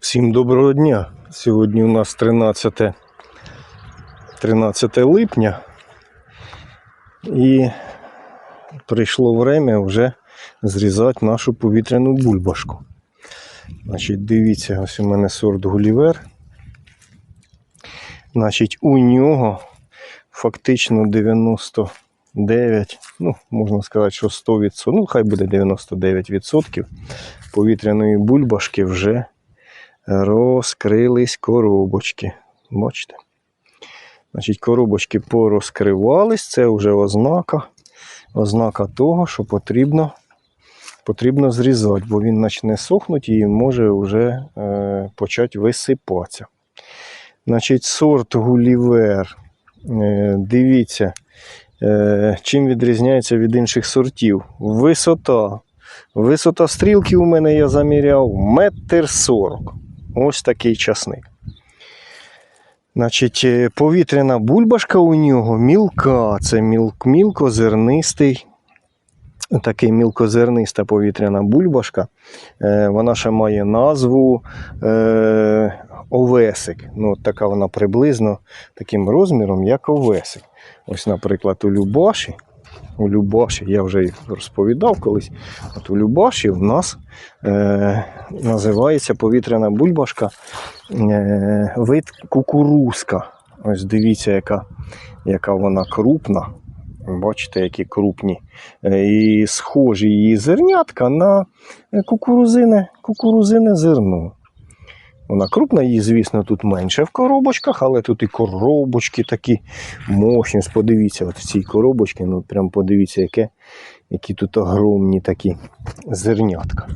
Всім доброго дня. Сьогодні у нас 13, 13 липня і прийшло время вже зрізати нашу повітряну бульбашку. Значить, дивіться, ось у мене сорт Гулівер. Значить, у нього фактично 99, ну, можна сказати, що 100%, ну, хай буде 99% повітряної бульбашки вже розкрились коробочки. Бачите? Значить, коробочки порозкривались, це вже ознака, ознака того, що потрібно, потрібно зрізати, бо він почне сохнути і може вже е, почати висипатися. Значить, сорт Гулівер. Е, дивіться, е, чим відрізняється від інших сортів. Висота. Висота стрілки у мене я заміряв метр сорок. Ось такий часник. Значить, е, повітряна бульбашка у нього мілка. Це мілк, мілкозернистий. Такий мілкозерниста повітряна бульбашка. Е, вона ще має назву е, овесик. Ну, така вона приблизно таким розміром, як овесик. Ось, наприклад, у Любаші. У Любаші, я вже розповідав колись. От у Любаші в нас е, називається повітряна бульбашка е, вид кукурузка. Ось дивіться, яка, яка вона крупна. Бачите, які крупні. Е, і схожі її зернятка на кукурузине, кукурузине зерно. Вона крупна, її, звісно, тут менше в коробочках, але тут і коробочки такі мощні. Подивіться, от в цій коробочці, ну прям подивіться, яке, які тут огромні такі зернятка.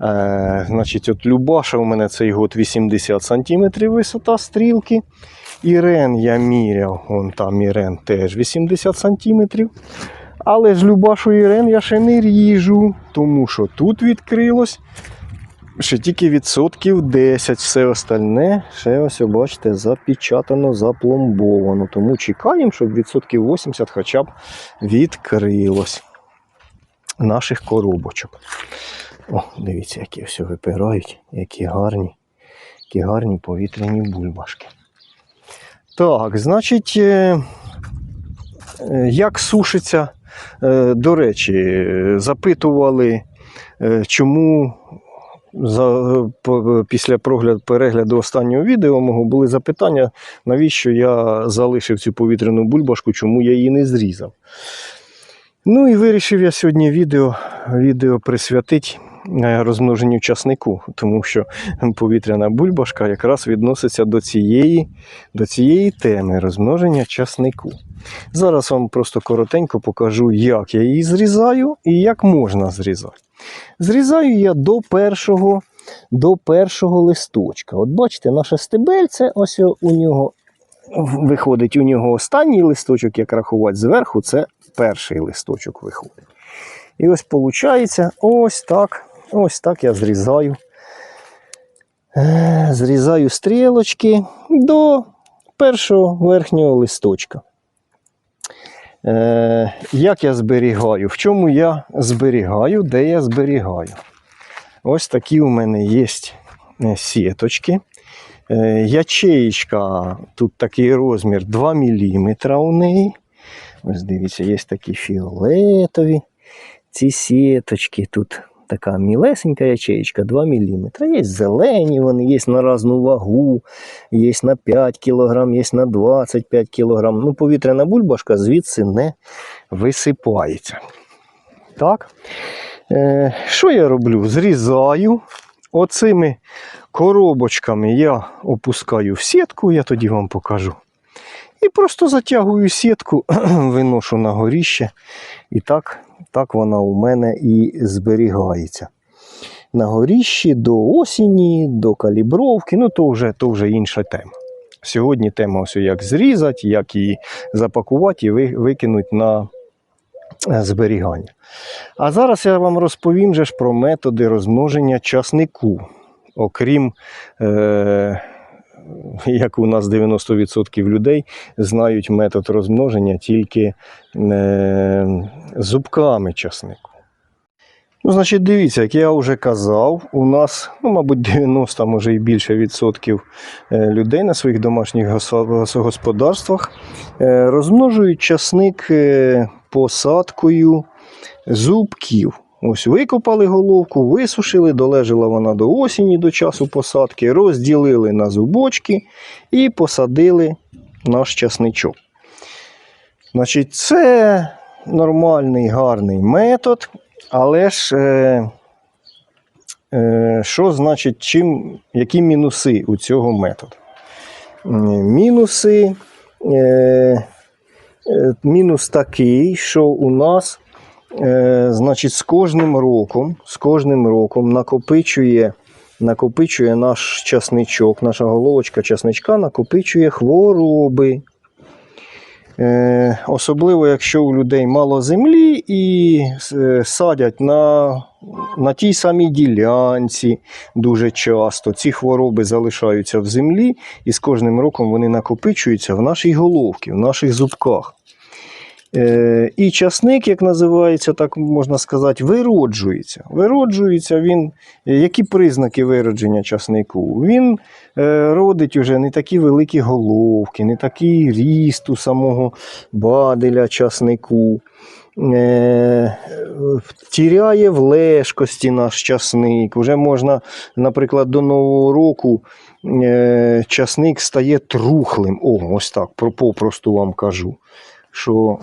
Е, значить, от Любаша у мене цей год 80 см висота стрілки. Ірен я міряв, вон там Ірен теж 80 см. Але ж Любашу Ірен я ще не ріжу, тому що тут відкрилось ще тільки відсотків 10. Все остальне ще ось, бачите, запечатано, запломбовано. Тому чекаємо, щоб відсотків 80 хоча б відкрилось наших коробочок. О, дивіться, які все випирають, які гарні, які гарні повітряні бульбашки. Так, значить, е, е, як сушиться, е, до речі, запитували, чому за, після прогляду, перегляду останнього відео мого були запитання, навіщо я залишив цю повітряну бульбашку, чому я її не зрізав. Ну і вирішив я сьогодні відео, відео присвятити розмноженню часнику, тому що повітряна бульбашка якраз відноситься до цієї, до цієї теми розмноження часнику. Зараз вам просто коротенько покажу, як я її зрізаю і як можна зрізати. Зрізаю я до першого, до першого листочка. От бачите, наше стебельце, ось у нього виходить у нього останній листочок, як рахувати зверху, це перший листочок виходить. І ось виходить, ось так, ось так я зрізаю. Е, Зрізаю стрілочки до першого верхнього листочка. Е, як я зберігаю? В чому я зберігаю, де я зберігаю? Ось такі у мене є е, сіточки. Ячеєчка, тут такий розмір 2 мм у неї. Ось дивіться, є такі фіолетові. Ці сіточки тут така мілесенька ячеєчка 2 мм. Є зелені, вони є на різну вагу, є на 5 кг, є на 25 кг. Ну, повітряна бульбашка звідси не висипається. Так. Е, що я роблю? Зрізаю. Оцими коробочками я опускаю в сітку, я тоді вам покажу. І просто затягую сітку, виношу на горіще. І так, так вона у мене і зберігається. На горіщі до осені, до калібровки, ну то вже, то вже інша тема. Сьогодні тема ось як зрізати, як її запакувати і викинути на е, зберігання. А зараз я вам розповім же ж про методи розмноження часнику. Окрім, е, як у нас 90% людей знають метод розмноження тільки е, зубками часнику. Ну, значить, дивіться, як я вже казав, у нас, ну, мабуть, 90, може і більше відсотків е, людей на своїх домашніх господарствах е, розмножують часник посадкою зубків. Ось викопали головку, висушили, долежала вона до осені, до часу посадки, розділили на зубочки і посадили наш часничок. Значить, це нормальний гарний метод, але ж е, е, що значить, чим, які мінуси у цього методу? Мінуси, е, е, мінус такий, що у нас е, значить, з кожним роком, з кожним роком накопичує, накопичує наш часничок, наша головочка часничка накопичує хвороби. Е, особливо, якщо у людей мало землі і е, садять на, на тій самій ділянці дуже часто. Ці хвороби залишаються в землі, і з кожним роком вони накопичуються в нашій головці, в наших зубках. Е, і часник, як називається, так можна сказати, вироджується. Вироджується він. е, Які признаки виродження часнику? Він е, родить уже не такі великі головки, не такий ріст у самого баделя часнику. Тіряє в лежкості наш часник. Уже можна, наприклад, до Нового року часник стає трухлим. О, ось так, про- попросту вам кажу. Що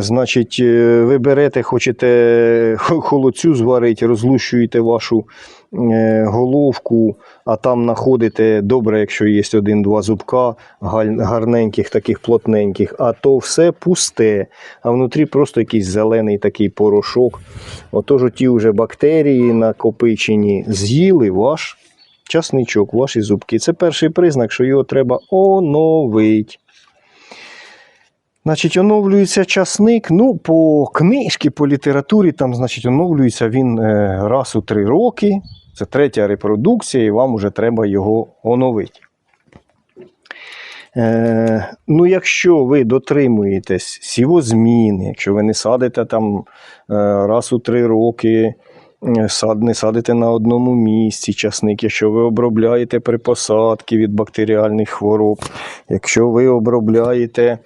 значить, е, ви берете, хочете холодцю зварити, розлущуєте вашу е, головку, а там знаходите добре, якщо є один-два зубка гарненьких, таких плотненьких, а то все пусте, а внутрі просто якийсь зелений такий порошок. Отож, ті вже бактерії накопичені з'їли ваш часничок, ваші зубки. Це перший признак, що його треба оновити. Значить, оновлюється часник. Ну, по книжці, по літературі, там, значить, оновлюється він е, раз у три роки. Це третя репродукція, і вам вже треба його оновити. Е, ну, якщо ви дотримуєтесь сівозміни, якщо ви не садите там е, раз у три роки, е, сад, не садите на одному місці часник, якщо ви обробляєте при посадці від бактеріальних хвороб, якщо ви обробляєте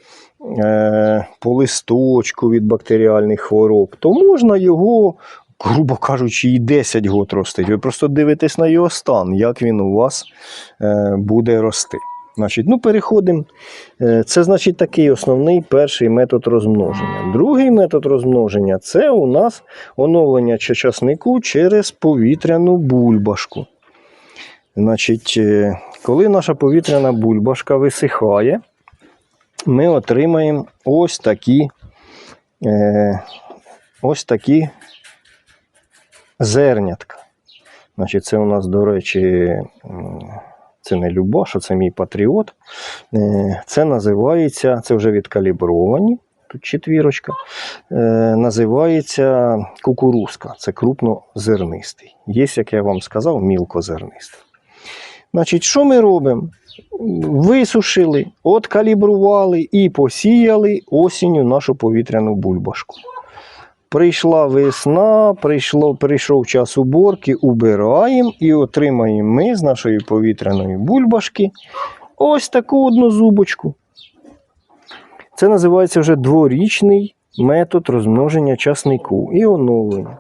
по листочку від бактеріальних хвороб, то можна його, грубо кажучи, і 10 год ростити. Ви просто дивитесь на його стан, як він у вас е, буде рости. Значить, ну, переходимо. Е, Це значить такий основний перший метод розмноження. Другий метод розмноження це у нас оновлення часнику через повітряну бульбашку. Значить, е, коли наша повітряна бульбашка висихає, ми отримаємо ось такі, е, ось такі зернятка. Значить, це у нас, до речі, це не Любаша, це мій патріот. Е, Це називається, це вже відкалібровані, тут четвірочка. Е, Називається кукурузка. Це крупнозернистий. Є, як я вам сказав, мілкозернистий. Значить, що ми робимо? Висушили, откалібрували і посіяли осінню нашу повітряну бульбашку. Прийшла весна, прийшло, прийшов час уборки, убираємо і отримаємо ми з нашої повітряної бульбашки ось таку одну зубочку. Це називається вже дворічний метод розмноження часнику і оновлення.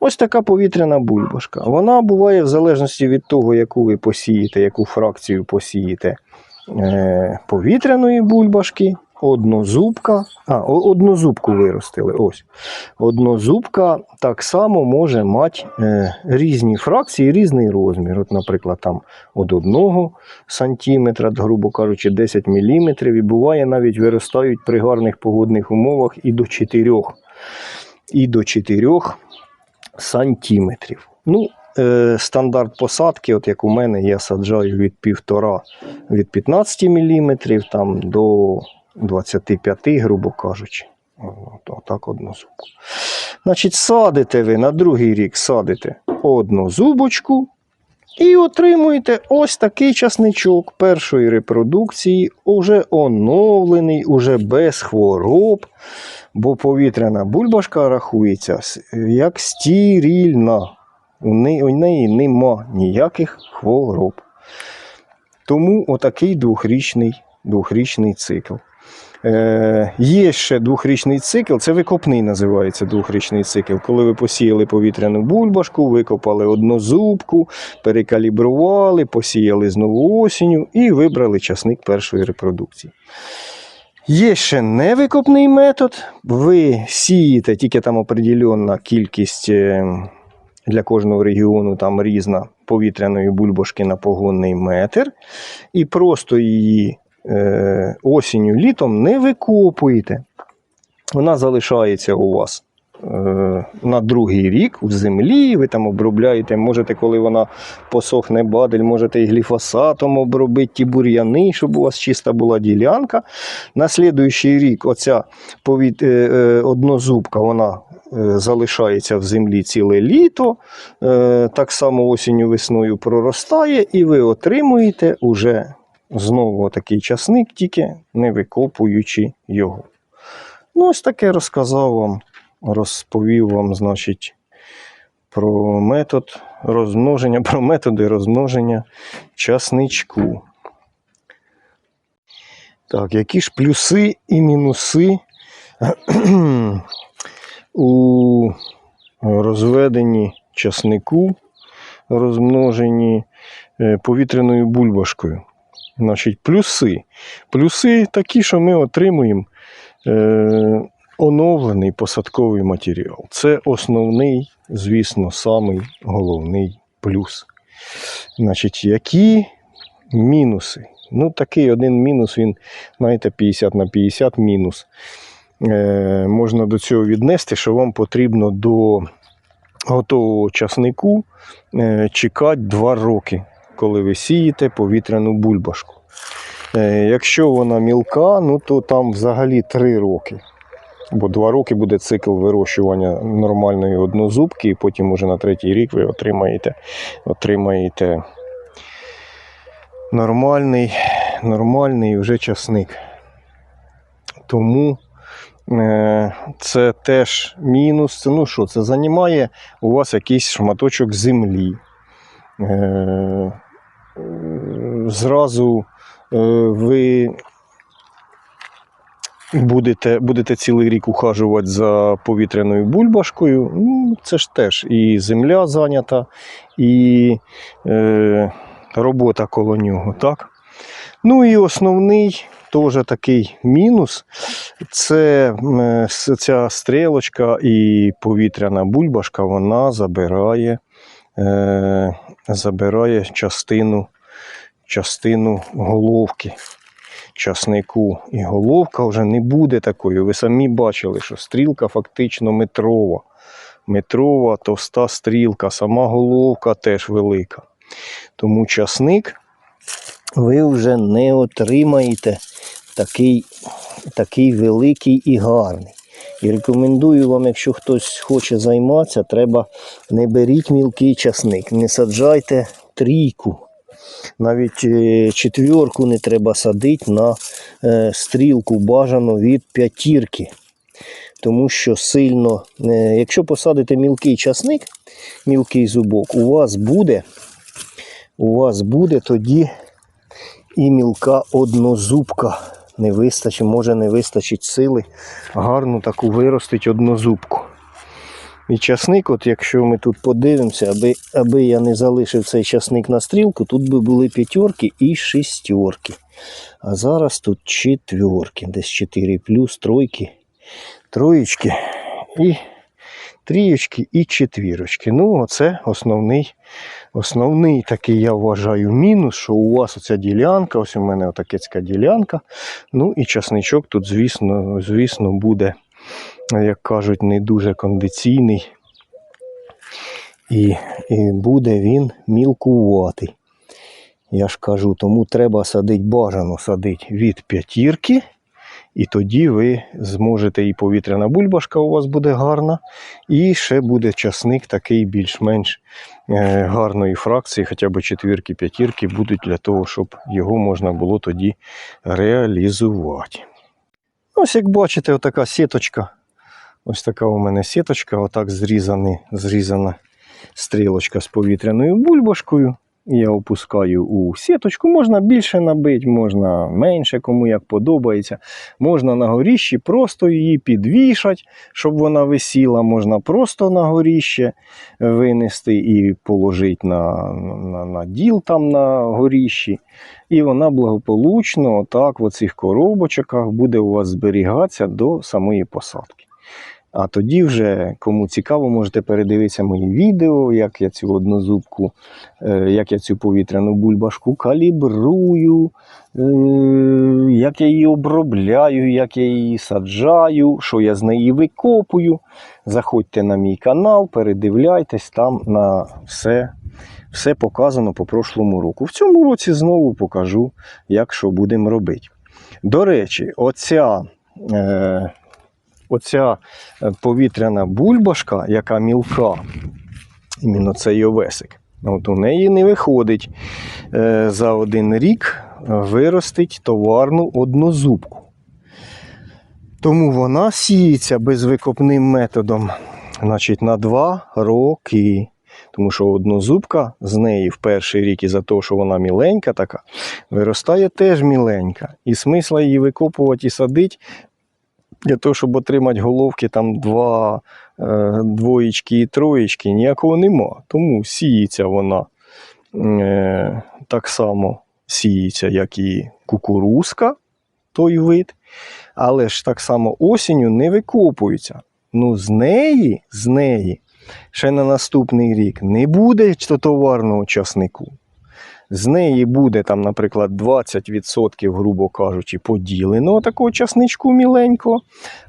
Ось така повітряна бульбашка. Вона буває в залежності від того, яку ви посієте, яку фракцію посієте е, повітряної бульбашки, однозубка. А, однозубку виростили. Ось. Однозубка так само може мати е, різні фракції, різний розмір. От, наприклад, там від 1 сантиметра, грубо кажучи, 10 мм, і буває навіть виростають при гарних погодних умовах і до 4. І до 4 сантиметрів. Ну, е, стандарт посадки, от як у мене, я саджаю від 1,5 від 15 мм там, до 25, грубо кажучи. От, отак одну зубку. Значить, садите ви на другий рік садите одну зубочку, І отримуєте ось такий часничок першої репродукції, уже оновлений, уже без хвороб, бо повітряна бульбашка рахується як стірільна. У неї, нема ніяких хвороб. Тому отакий двохрічний, двохрічний цикл. Е, є ще двохрічний цикл, це викопний називається двохрічний цикл. Коли ви посіяли повітряну бульбашку, викопали однозубку, перекалібрували, посіяли знову осінню і вибрали часник першої репродукції. Є ще невикопний метод. Ви сієте тільки там определенна кількість е, для кожного регіону там різна повітряної бульбашки на погонний метр, і просто її осінню літом не викопуєте. Вона залишається у вас е, на другий рік в землі, ви там обробляєте, можете, коли вона посохне бадель, можете і гліфосатом обробити ті бур'яни, щоб у вас чиста була ділянка. На слідуючий рік оця повіт... е, е, однозубка вона е, залишається в землі ціле літо, е, так само осінню весною проростає, і ви отримуєте уже знову такий часник, тільки не викопуючи його. Ну, ось таке розказав вам, розповів вам, значить, про метод розмноження, про методи розмноження часничку. Так, які ж плюси і мінуси у розведенні часнику, розмноженні е, повітряною бульбашкою? Значить, плюси. Плюси такі, що ми отримуємо е, оновлений посадковий матеріал. Це основний, звісно, самий головний плюс. Значить, які мінуси? Ну, такий один мінус, він, знаєте, 50 на 50 мінус. Е, можна до цього віднести, що вам потрібно до готового часнику е, чекати 2 роки, коли ви сієте повітряну бульбашку. Е, якщо вона мілка, ну то там взагалі 3 роки. Бо 2 роки буде цикл вирощування нормальної однозубки, і потім уже на третій рік ви отримаєте, отримаєте нормальний, нормальний вже часник. Тому е, це теж мінус. Ну що, це займає у вас якийсь шматочок землі. Е, е, зразу е, ви будете, будете цілий рік ухажувати за повітряною бульбашкою. Ну, це ж теж і земля зайнята, і е, робота коло нього. Так? Ну і основний теж такий мінус це ця стрілочка і повітряна бульбашка, вона забирає, забирає частину, частину головки часнику. І головка вже не буде такою. Ви самі бачили, що стрілка фактично метрова. Метрова, товста стрілка, сама головка теж велика. Тому часник ви вже не отримаєте такий, такий великий і гарний. І рекомендую вам, якщо хтось хоче займатися, треба не беріть мілкий часник, не саджайте трійку. Навіть е, четвірку не треба садити на е, стрілку бажано від п'ятірки. Тому що сильно, е, якщо посадите мілкий часник, мілкий зубок, у вас буде, у вас буде тоді і мілка однозубка. Не вистачить, може не вистачить сили гарну таку виростить однозубку. І часник, от якщо ми тут подивимося, аби, аби я не залишив цей часник на стрілку, тут би були п'ятерки і шістерки. А зараз тут четверки, десь 4 плюс, тройки, троєчки і трієчки і четвірочки. Ну, оце основний, основний такий, я вважаю, мінус, що у вас оця ділянка, ось у мене отакецька ділянка. Ну і часничок тут, звісно, звісно, буде як кажуть, не дуже кондиційний. І, і буде він мілкуватий. Я ж кажу, тому треба садити бажано садити від п'ятірки І тоді ви зможете і повітряна бульбашка у вас буде гарна, і ще буде часник такий більш-менш е, гарної фракції, хоча б четвірки, п'ятірки будуть для того, щоб його можна було тоді реалізувати. Ось як бачите, отака сіточка. Ось така у мене сіточка, отак зрізаний, зрізана стрілочка з повітряною бульбашкою. Я опускаю у сіточку. Можна більше набити, можна менше, кому як подобається. Можна на горіщі просто її підвішати, щоб вона висіла. Можна просто на горіще винести і положити на, на, на діл там на горіщі. І вона благополучно, отак, в оцих коробочках буде у вас зберігатися до самої посадки. А тоді вже, кому цікаво, можете передивитися мої відео, як я цю однозубку, е, як я цю повітряну бульбашку калібрую, е, як я її обробляю, як я її саджаю, що я з неї викопую. Заходьте на мій канал, передивляйтесь, там на все, все показано по прошлому року. В цьому році знову покажу, як що будемо робити. До речі, оця. Е, Оця е, повітряна бульбашка, яка мілка, іменно цей овесик, от у неї не виходить е, за один рік виростить товарну однозубку. Тому вона сіється безвикопним методом значить, на 2 роки. Тому що однозубка з неї в перший рік, із-за того, що вона міленька така, виростає теж міленька. І смисла її викопувати і садити для того, щоб отримати головки там два, е, двоєчки і троєчки, ніякого нема. Тому сіється вона е, так само сіється, як і кукурузка, той вид, але ж так само осінню не викопується. Ну, з неї, з неї ще на наступний рік не буде товарного часнику. З неї буде там, наприклад, 20%, грубо кажучи, поділено такого часничку міленького,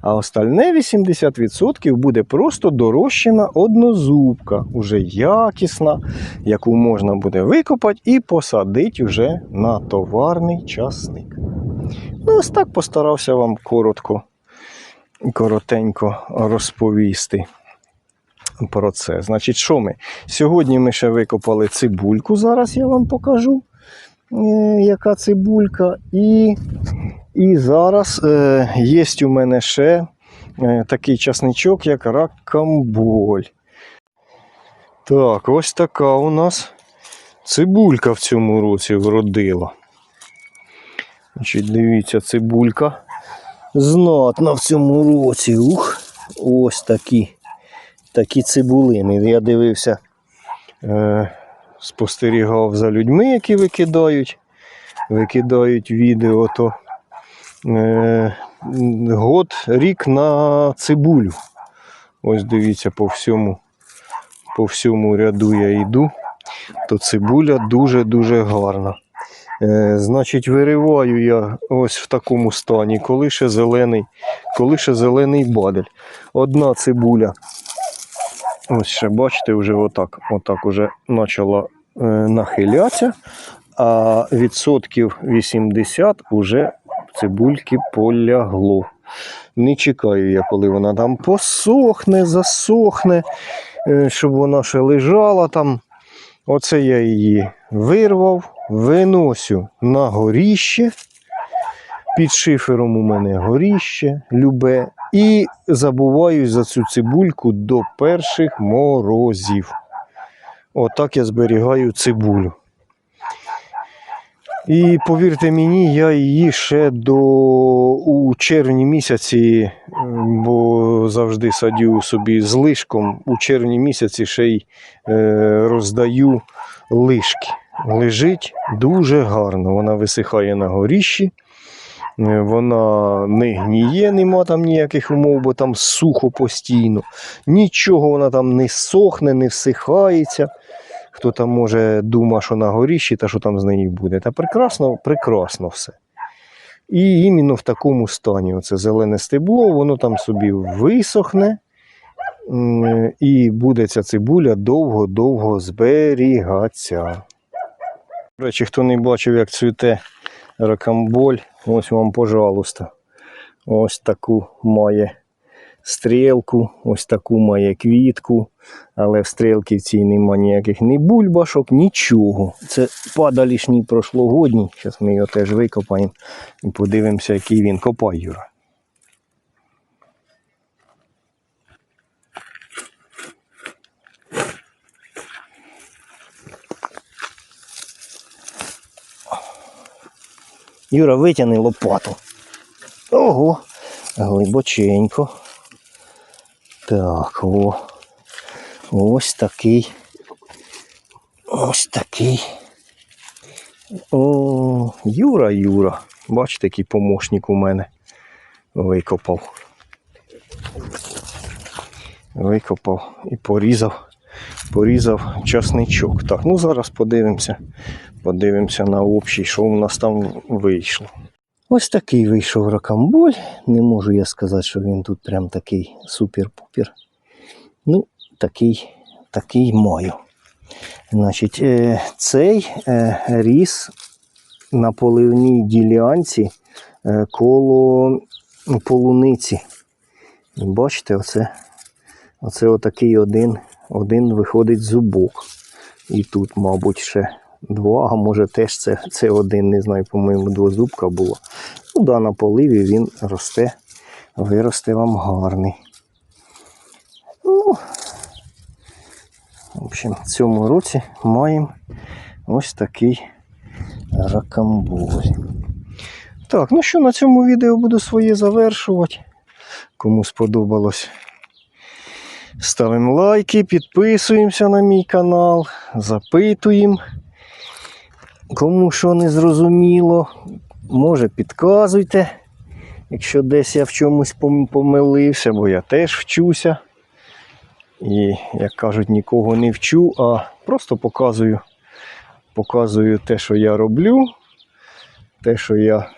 а остальне 80% буде просто дорощена однозубка, уже якісна, яку можна буде викопати і посадити вже на товарний часник. Ну, ось так постарався вам коротко, коротенько розповісти про це. Значить, що ми? Сьогодні ми ще викопали цибульку, зараз я вам покажу, е, яка цибулька. І, і зараз е, є у мене ще е, такий часничок, як ракамболь. Так, ось така у нас цибулька в цьому році вродила. Значить, дивіться, цибулька знатна в цьому році. Ух, ось такі такі цибулини. Я дивився, е, спостерігав за людьми, які викидають, викидають відео, то е, год, рік на цибулю. Ось дивіться, по всьому, по всьому ряду я йду, то цибуля дуже-дуже гарна. Е, значить, вириваю я ось в такому стані, коли ще зелений, коли ще зелений бадель. Одна цибуля Ось ще бачите, вже отак, отак уже почала е, нахилятися, а відсотків 80 вже цибульки полягло. Не чекаю я, коли вона там посохне, засохне, е, щоб вона ще лежала там. Оце я її вирвав, виносю на горіще. Під шифером у мене горіще, любе. І забуваю за цю цибульку до перших морозів. Отак я зберігаю цибулю. І повірте мені, я її ще до у червні місяці, бо завжди садю собі з лишком, у червні місяці ще й е, роздаю лишки. Лежить дуже гарно. Вона висихає на горіщі. Е, Вона не гніє, нема там ніяких умов, бо там сухо постійно. Нічого вона там не сохне, не всихається. Хто там може думає, що на горіщі та що там з нею буде. Та прекрасно, прекрасно все. І іменно в такому стані оце зелене стебло, воно там собі висохне. І буде ця цибуля довго-довго зберігатися. До речі, хто не бачив, як цвіте ракамболь, ось вам, пожалуйста. Ось таку має стрілку, ось таку має квітку, але в стрілки в цій нема ніяких ні бульбашок, нічого. Це падалішній прошлогодній. Зараз ми його теж викопаємо і подивимося, який він копає, Юра. Юра, витягни лопату. Ого, глибоченько. Так, о. Ось такий. Ось такий. О, Юра, Юра. Бачите, який помощник у мене викопав. Викопав і порізав. Порізав часничок. Так, ну зараз подивимося. Подивимося на общий, що у нас там вийшло. Ось такий вийшов ракамболь. Не можу я сказати, що він тут прям такий супер-пупер. Ну, такий, такий маю. Значить, е, цей е, ріс на поливній ділянці е, коло полуниці. Бачите, оце, оце отакий один, один виходить зубок. І тут, мабуть, ще два, а може теж це, це один, не знаю, по-моєму, двозубка було. Ну да, на поливі він росте, виросте вам гарний. Ну, в общем, цьому році маємо ось такий ракамболь. Так, ну що, на цьому відео буду своє завершувати. Кому сподобалось, ставимо лайки, підписуємося на мій канал, запитуємо. Кому що не зрозуміло, може підказуйте, якщо десь я в чомусь помилився, бо я теж вчуся. І, як кажуть, нікого не вчу, а просто показую, показую те, що я роблю, те, що я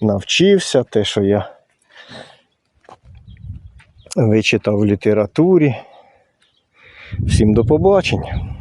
навчився, те, що я вичитав в літературі. Всім до побачення.